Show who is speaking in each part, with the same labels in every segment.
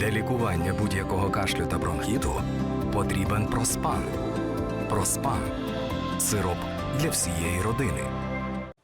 Speaker 1: Для лікування будь-якого кашлю та бронхіту потрібен проспан. Проспан сироп для всієї родини.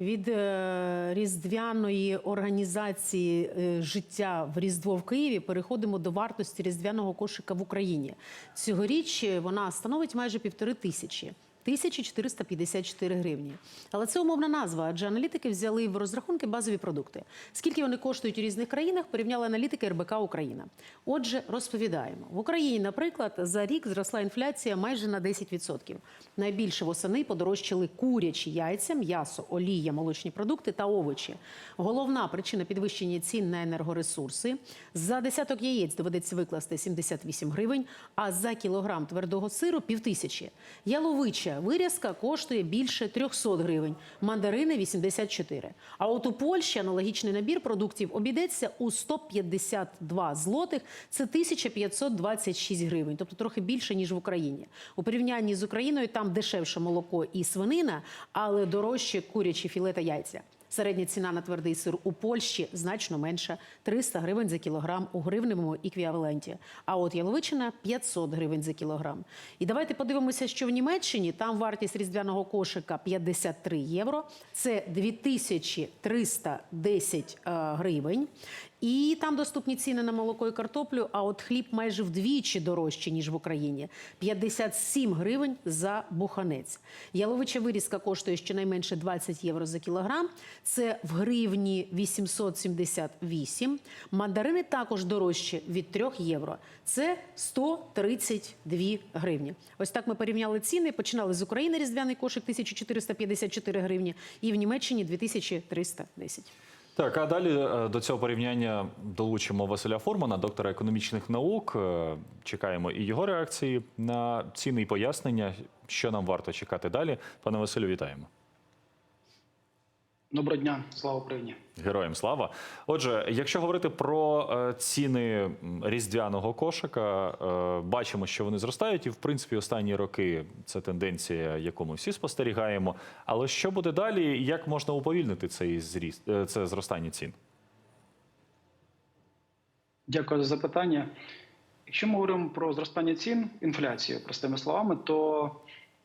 Speaker 2: Від е, різдвяної організації е, життя в Різдво в Києві переходимо до вартості різдвяного кошика в Україні. Цьогоріч е, вона становить майже півтори тисячі. 1454 гривні. Але це умовна назва, адже аналітики взяли в розрахунки базові продукти. Скільки вони коштують у різних країнах, порівняли аналітики РБК Україна. Отже, розповідаємо. В Україні, наприклад, за рік зросла інфляція майже на 10%. Найбільше восени подорожчали курячі яйця, м'ясо, олія, молочні продукти та овочі. Головна причина підвищення цін на енергоресурси. За десяток яєць доведеться викласти 78 гривень, а за кілограм твердого сиру – півтисячі. Яловича вирізка коштує більше 300 гривень, мандарини – 84. А от у Польщі аналогічний набір продуктів обійдеться у 152 злотих, це 1526 гривень, тобто трохи більше, ніж в Україні. У порівнянні з Україною там дешевше молоко і свинина, але дорожче курячі філе та яйця. Середня ціна на твердий сир у Польщі значно менша 300 гривень за кілограм у гривневому еквіваленті. А от яловичина 500 гривень за кілограм. І давайте подивимося, що в Німеччині там вартість різдвяного кошика 53 євро. Це 2310 е, гривень. І там доступні ціни на молоко і картоплю. А от хліб майже вдвічі дорожче ніж в Україні 57 гривень за буханець. Яловича вирізка коштує щонайменше 20 євро за кілограм. Це в гривні 878. Мандарини також дорожче від 3 євро. Це 132 гривні. Ось так ми порівняли ціни. Починали з України різдвяний кошик 1454 гривні, і в Німеччині 2310.
Speaker 3: Так, а далі е, до цього порівняння долучимо Василя Формана, доктора економічних наук. Е, Чекаємо і його реакції на ціни і пояснення, що нам варто чекати далі. Пане Василю, вітаємо.
Speaker 4: Доброго дня, слава Україні.
Speaker 3: Героям слава. Отже, якщо говорити про е, ціни різдвяного кошика, е, бачимо, що вони зростають, і в принципі останні роки це тенденція, яку ми всі спостерігаємо. Але що буде далі? Як можна уповільнити цей зріст, е, це зростання цін?
Speaker 4: Дякую за запитання. Якщо ми говоримо про зростання цін, інфляцію, простими словами, то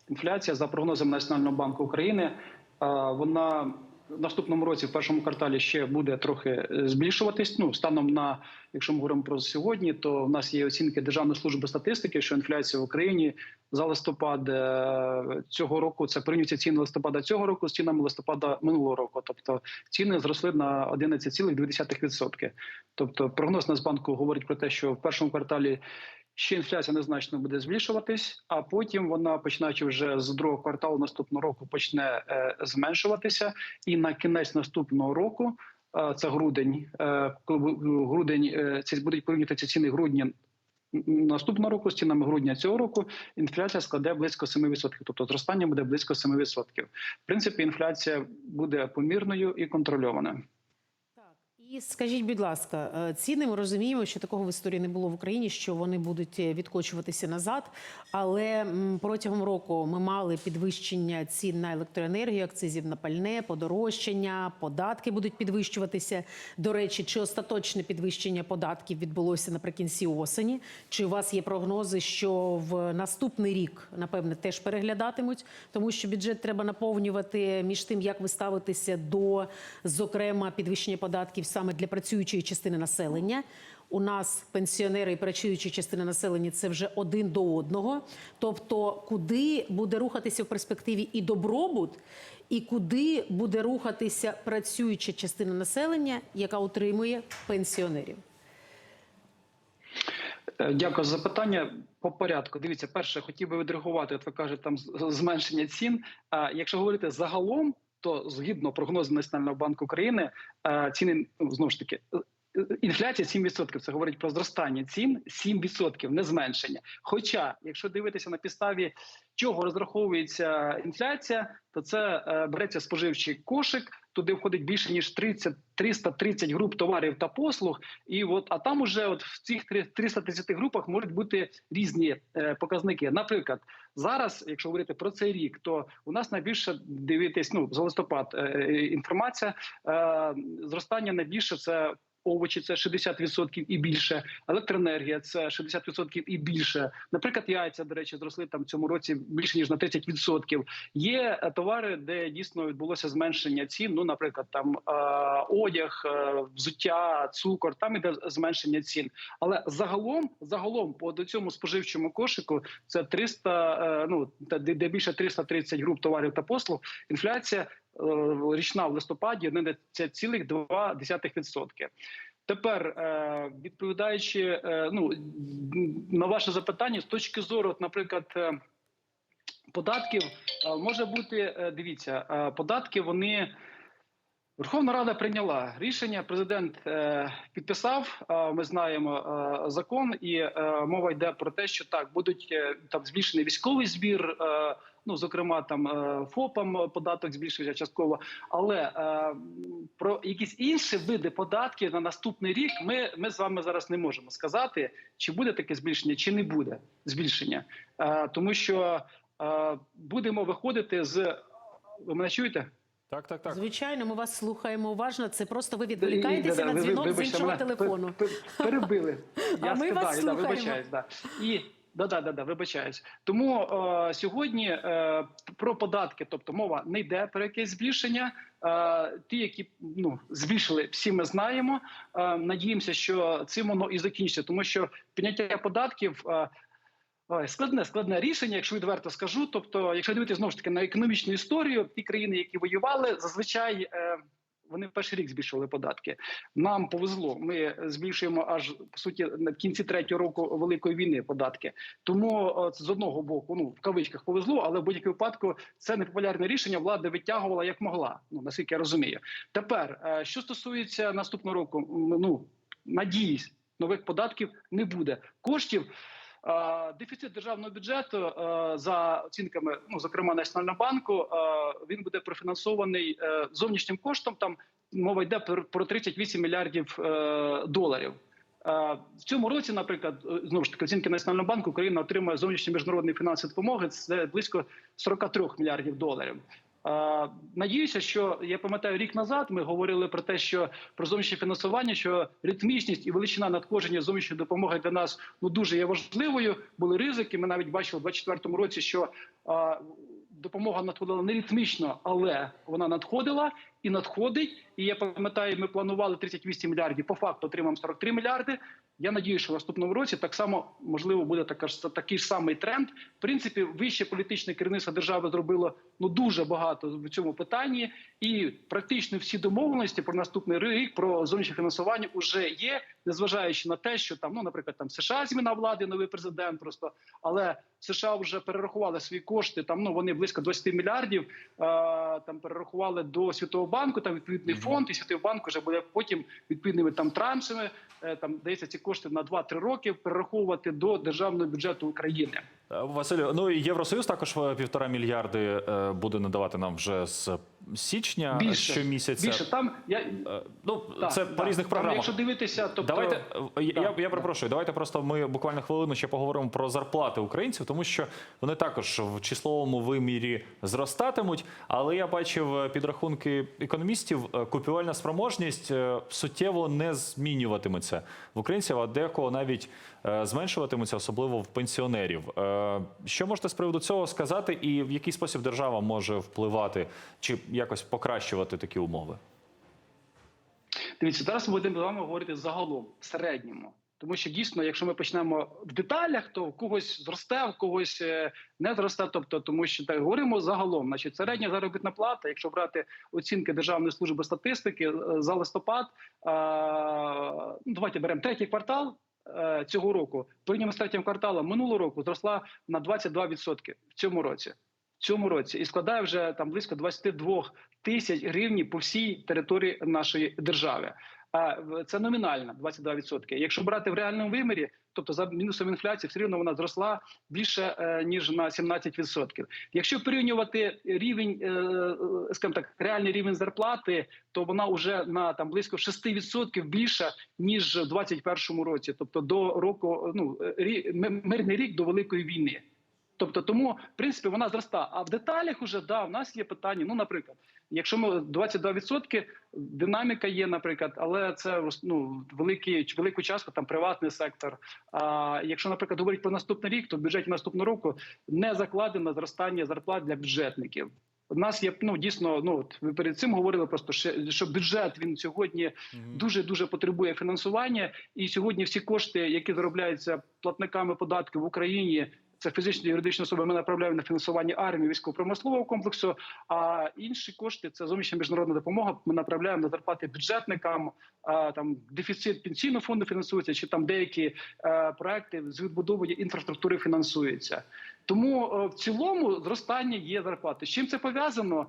Speaker 4: інфляція за прогнозами Національного банку України, вона наступному році, в першому кварталі, ще буде трохи е, збільшуватись. Ну, станом на, якщо ми говоримо про сьогодні, то в нас є оцінки Державної служби статистики, що інфляція в Україні за листопад е, цього року це порівнюється ціни листопада цього року з цінами листопада минулого року. Тобто ціни зросли на 11,2%. Тобто прогноз Нацбанку говорить про те, що в першому кварталі ще інфляція незначно буде збільшуватись, а потім вона, починаючи вже з другого кварталу наступного року, почне е, зменшуватися, і на кінець наступного року. е, Це грудень, е, коли грудень е, ці будуть порівняти ці ціни грудня наступного року з цінами грудня цього року. Інфляція складе близько 7%, тобто зростання буде близько 7%. В принципі, інфляція буде помірною і контрольованою.
Speaker 2: І скажіть, будь ласка, е, ціни ми розуміємо, що такого в історії не було в Україні, що вони будуть е, відкочуватися назад. Але протягом року ми мали підвищення цін на електроенергію, акцизів на пальне, подорожчання, податки будуть підвищуватися. До речі, чи остаточне підвищення податків відбулося наприкінці осені? Чи у вас є прогнози, що в наступний рік, напевне, теж переглядатимуть, тому що бюджет треба наповнювати між тим, як ви ставитеся до, зокрема, підвищення податків саме для працюючої частини населення. У нас пенсіонери і працюючі частини населення це вже один до одного. Тобто, куди буде рухатися в перспективі і добробут, і куди буде рухатися працююча частина населення, яка утримує пенсіонерів?
Speaker 4: Е, Дякую за запитання. По порядку. Дивіться, перше, хотів би відреагувати. От ви кажете, там зменшення цін. А якщо говорити загалом, то згідно прогнозу Національного банку України, е, ціни ну, знову ж таки. е, Інфляція 7%. Це говорить про зростання цін 7%, не зменшення. Хоча, якщо дивитися на підставі чого розраховується інфляція, то це е, береться споживчий кошик. Туди входить більше ніж 30, 330 груп товарів та послуг. І от а там уже от в цих три- 330 групах можуть бути різні е, показники. Наприклад, зараз, якщо говорити про цей рік, то у нас найбільше дивитись ну за листопад е, е, інформація. Е, зростання найбільше це овочі це 60% і більше, електроенергія це 60% і більше. Наприклад, яйця, до речі, зросли там в цьому році більше ніж на 30%. Є е, товари, де дійсно відбулося зменшення цін. Ну, наприклад, там е, одяг, е, взуття, цукор, там іде зменшення цін. Але загалом, загалом, по до цьому споживчому кошику це 300, е, ну де більше 330 груп товарів та послуг. Інфляція річна в листопаді 11,2%. Тепер е, відповідаючи е, ну на ваше запитання з точки зору, наприклад. е, Податків е, може бути, е, дивіться, е, податки вони Верховна Рада прийняла рішення. Президент е, підписав. е, Ми знаємо е, закон, і е, мова йде про те, що так будуть е, там збільшений військовий збір. Ну, зокрема, там е, ФОПам податок збільшується частково. Але е, про якісь інші види податків на наступний рік ми, ми з вами зараз не можемо сказати, чи буде таке збільшення, чи не буде збільшення, е, тому що е, будемо виходити з ви мене чуєте?
Speaker 3: Так, так, так.
Speaker 2: Звичайно, ми вас слухаємо уважно. Це просто ви відволікаєтеся
Speaker 4: да,
Speaker 2: на
Speaker 4: ви-
Speaker 2: дзвінок з іншого телефону.
Speaker 4: пер- пер- Перебили.
Speaker 2: А
Speaker 4: Я
Speaker 2: вас слухаємо.
Speaker 4: вибачаюсь, да. І да, да, да, да, вибачаюсь. Тому е, сьогодні е, про податки, тобто мова не йде про якесь збільшення. Е, ті, які ну збільшили, всі ми знаємо. Е, надіємося, що цим воно і закінчиться, тому що підняття податків. Е, складне складне рішення, якщо відверто скажу. Тобто, якщо дивитися знову ж таки на економічну історію, ті країни, які воювали, зазвичай е, вони перший рік збільшували податки. Нам повезло. Ми збільшуємо аж по суті на кінці третього року великої війни податки. Тому з одного боку, ну в кавичках повезло, але в будь-якому випадку це непопулярне рішення. Влада витягувала як могла. Ну наскільки я розумію. Тепер е, що стосується наступного року, ну надіюсь, нових податків не буде коштів. Е, Дефіцит державного бюджету е, за оцінками, ну зокрема Національного банку, е, він буде профінансований зовнішнім коштом. Там мова йде про про 38 мільярдів доларів. В цьому році, наприклад, знову ж таки оцінки Національного банку Україна отримує зовнішні міжнародні фінансові допомоги. Це близько 43 мільярдів доларів. Надіюся, що я пам'ятаю рік назад. Ми говорили про те, що про зовнішнє фінансування, що ритмічність і величина надходження зовнішньої допомоги для нас ну дуже є важливою. Були ризики. Ми навіть бачили в 2024 році, що допомога надходила не ритмічно, але вона надходила і надходить. І я пам'ятаю, ми планували 38 мільярдів. По факту отримаємо 43 мільярди. Я надію, що в наступному році так само можливо буде така ж такий ж самий тренд. В принципі, вище політичне керівництво держави зробило ну дуже багато в цьому питанні, і практично всі домовленості про наступний рік про зовнішнє фінансування вже є, незважаючи на те, що там, ну наприклад, там США зміна влади, новий президент, просто але США вже перерахували свої кошти. Там ну вони близько 20 мільярдів. Е, там перерахували до світового банку. Там відповідний фонд, і світовий банк вже буде потім відповідними там траншами. е, Там дається ці кошти на 2-3 роки перераховувати до державного бюджету України.
Speaker 3: Е, Василю, ну і Євросоюз також е, півтора мільярди буде надавати нам вже з січня
Speaker 4: Більше
Speaker 3: щомісяця.
Speaker 4: більше там я
Speaker 3: Е, Ну,
Speaker 4: так,
Speaker 3: це по різних
Speaker 4: Там,
Speaker 3: програмах.
Speaker 4: Якщо дивитися, тобто
Speaker 3: Давайте е, я, я
Speaker 4: да.
Speaker 3: перепрошую. Давайте просто ми буквально хвилину ще поговоримо про зарплати українців, тому що вони також в числовому вимірі зростатимуть. Але я бачив е, підрахунки економістів, купівельна спроможність суттєво не змінюватиметься в українців, а декого навіть е, зменшуватиметься, особливо в пенсіонерів. Е, Що можете з приводу цього сказати, і в який спосіб держава може впливати чи якось покращувати такі умови?
Speaker 4: Дивіться, зараз ми будемо з вами говорити загалом в середньому. Тому що дійсно, якщо ми почнемо в деталях, то в когось зросте, в когось е, не зросте. Тобто, тому що так говоримо загалом. Значить, середня заробітна плата, якщо брати оцінки Державної служби статистики за листопад, ну, давайте беремо третій квартал. Е, Цього року порівняно з третім кварталом минулого року зросла на 22% в цьому році. В цьому році і складає вже там близько 22 тисяч гривень по всій території нашої держави. А це номінальна 22%. Якщо брати в реальному вимірі, тобто за мінусом інфляції, все рівно вона зросла більше е, ніж на 17%. Якщо порівнювати рівень, е, е, скажімо так, реальний рівень зарплати, то вона вже на там близько 6% більша ніж в 2021 році, тобто до року, ну рі- мирний рік до великої війни. Тобто, тому в принципі вона зростає. А в деталях уже да, в нас є питання. Ну, наприклад, якщо ми 22%, динаміка є, наприклад, але це ну, великий велику частку там приватний сектор. А якщо, наприклад, говорити про наступний рік, то в бюджеті наступного року не закладено зростання зарплат для бюджетників. У нас є ну дійсно. Ну от ви перед цим говорили просто що, що бюджет він сьогодні дуже дуже потребує фінансування, і сьогодні всі кошти, які заробляються платниками податків в Україні. Це фізичні і юридичні особи. Ми направляємо на фінансування армії військово-промислового комплексу. А інші кошти це зовнішня міжнародна допомога. Ми направляємо на зарплати бюджетникам. Там дефіцит пенсійного фонду фінансується, чи там деякі е, проекти з відбудови інфраструктури фінансуються. Тому е, в цілому зростання є зарплати. З чим це пов'язано?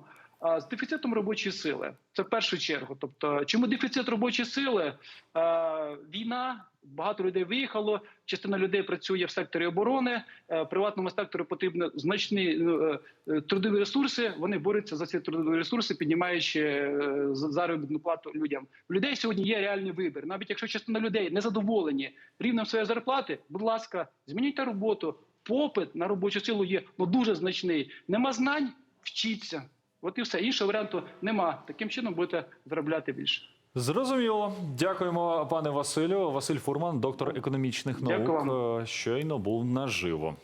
Speaker 4: З дефіцитом робочої сили, це в першу чергу. Тобто, чому дефіцит робочої сили? Е, Війна, багато людей виїхало. Частина людей працює в секторі оборони. Е, Приватному сектору потрібні значні е, е, трудові ресурси. Вони борються за ці трудові ресурси, піднімаючи заробітну плату людям. У людей сьогодні є реальний вибір. Навіть якщо частина людей не задоволені рівнем своєї зарплати, будь ласка, змініть роботу. Попит на робочу силу є ну дуже значний. Нема знань, вчіться. От і все. Іншого варіанту нема. Таким чином будете заробляти більше.
Speaker 3: Зрозуміло. Дякуємо, пане Василю. Василь Фурман, доктор економічних
Speaker 4: Дякую
Speaker 3: наук, е, щойно був наживо.